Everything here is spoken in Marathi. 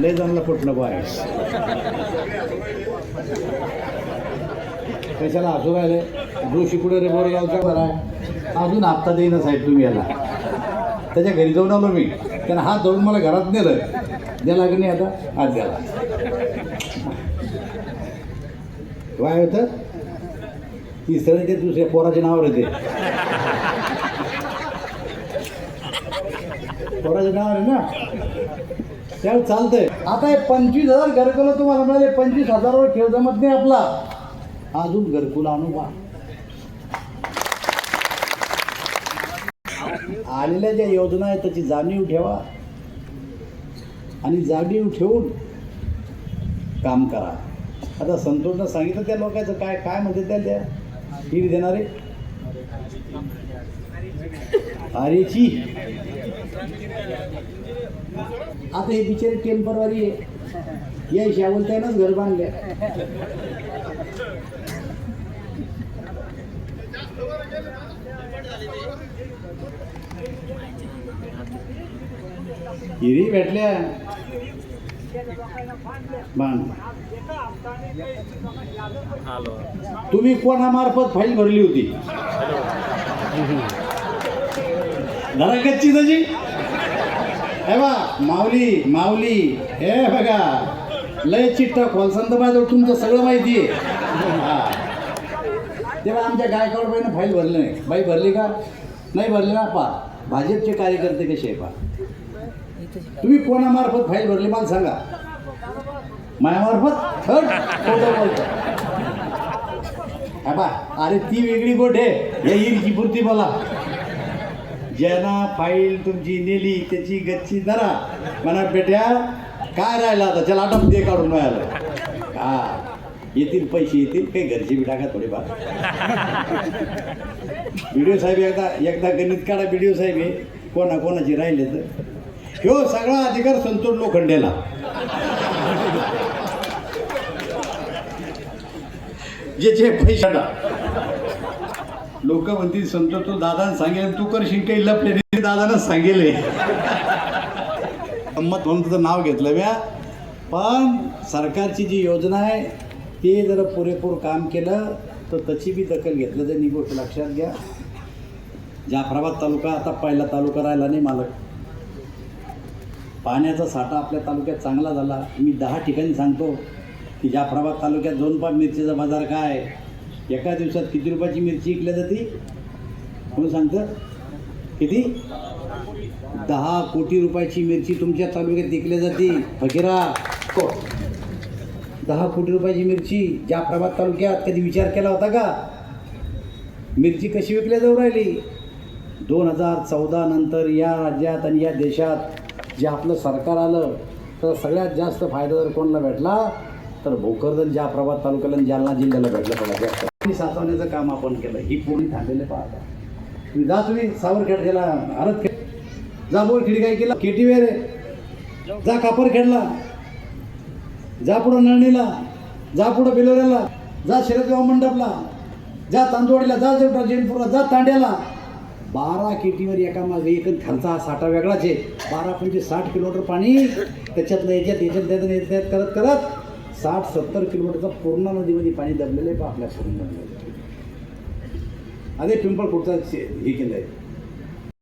लय जणांना पटलं बाय कशाला हसू राहिले. जोशी पुढे रे बोरगावचा? बरा आहे. अजून हप्ता देईना साहेब तुम्ही याला. त्याच्या घरी जाऊन आलो मी. त्यानं हात धरून मला घरात नेलं. द्याला की नाही आता? आज द्याला काय होतं? तिसरं ते दुसऱ्या पोराचे नाव येते. पोराचे नाव आहे ना? त्याला चालतंय. आता हे पंचवीस हजार घरकुल तुम्हाला मिळाले पंचवीस हजारावर खेळ जमत नाही आपला. अजून घरकुल अनुभव आलेल्या ज्या योजना आहेत त्याची जाणीव ठेवा. आणि जाणीव ठेवून काम करा. आता संतोषनं सांगितलं त्या लोकांचं काय काय म्हणते त्या त्या? हिर देणारे? अरेची. आता हे बिचारे टेम्परवारी आहे. या शावल त्यानंच घर बांधल्या. हिरी भेटल्या. बांध. तुम्ही कोणामार्फत फाईल भरली होती? कच्ची त्याची हे बा माऊली माऊली हे बघा. लय चिट्टा खोलसंत माझ्याजवळ तुमचं सगळं माहिती आहे. हा. तेव्हा आमच्या गायकवाड बाईनं फाईल भरली नाही. बाई भरली का? नाही भरली ना पा भाजपचे कार्यकर्ते कसे आहे पा तुम्ही कोणामार्फत फाईल भरली मला सांगा. मायामार्फत? थर्ड खोटं बोलतो. बा अरे ती वेगळी गोट आहे. या इरकी पुरती मला. ज्यांना फाईल तुमची नेली त्याची गच्ची धरा. म्हणा बेट्या काय राहिलं आता? चला आटप दे काढून मिळालं हा येतील पैसे येतील काही घरचे बी टाका थोडेफार. व्हिडिओ साहेब एकदा एकदा गणित काढा व्हिडिओ साहेब हे कोणा कोणाची राहिले तर. ह्यो सगळा अधिकार संतोष लोखंडेला. जे पैसे लोक म्हणतील संत तू दादाने सांगेल तू करशील काही लपले नाही दादानंच सांगेल. गंमत म्हणून तुझं नाव घेतलं म्या. पण सरकारची जी योजना आहे ते जर पुरेपूर काम केलं तर त्याची बी दखल घेतलं तर ही गोष्ट लक्षात घ्या. जाफराबाद तालुका आता पहिला तालुका राहिला नाही मालक. पाण्याचा साठा आपल्या तालुक्यात चांगला झाला. मी दहा ठिकाणी सांगतो की जाफराबाद तालुक्यात दोन पाच मिरचीचा बाजार काय आहे? एका दिवसात किती रुपयाची मिरची विकल्या जाते? कोण सांगतं? किती? दहा कोटी रुपयाची मिरची तुमच्या तालुक्यात विकल्या जाते. फकीरा को. दहा कोटी रुपयाची मिरची जाफराबाद तालुक्यात कधी विचार केला होता का? मिरची कशी विकल्या जाऊ राहिली? दोन हजार चौदा नंतर या राज्यात आणि या देशात जे आपलं सरकार आलं तर सगळ्यात जास्त फायदा जर कोणाला भेटला तर भोकरदन प्रभात तालुक्याला जालना जिल्ह्याला भेटलं सगळ्यात जास्त साचवण्याचं काम आपण केलं ही पूर्ण थांबलेले पाहता. तुम्ही जा तुम्ही सावरखेड गेला हरत खेळ जा बोर खिडकाय केला केटीवेर आहे. जा कापर खेळला जा पुढं नळणीला. जा पुढं बिलोऱ्याला. जा शरदगाव मंडपला. जा तांदोडीला जा जेवढा जैनपूरला जा तांड्याला. बारा केटीवर एका मागे एक खालचा हा साठा वेगळाच आहे. बारा पंचवीस साठ किलोमीटर पाणी त्याच्यातलं याच्यात याच्यात त्याच्यात याच्यात करत करत साठ सत्तर किलोमीटरचा पूर्ण नदीमध्ये पाणी दबलेलं आहे का आपल्या सोडून अरे पिंपळ कुठचा हे केलं आहे.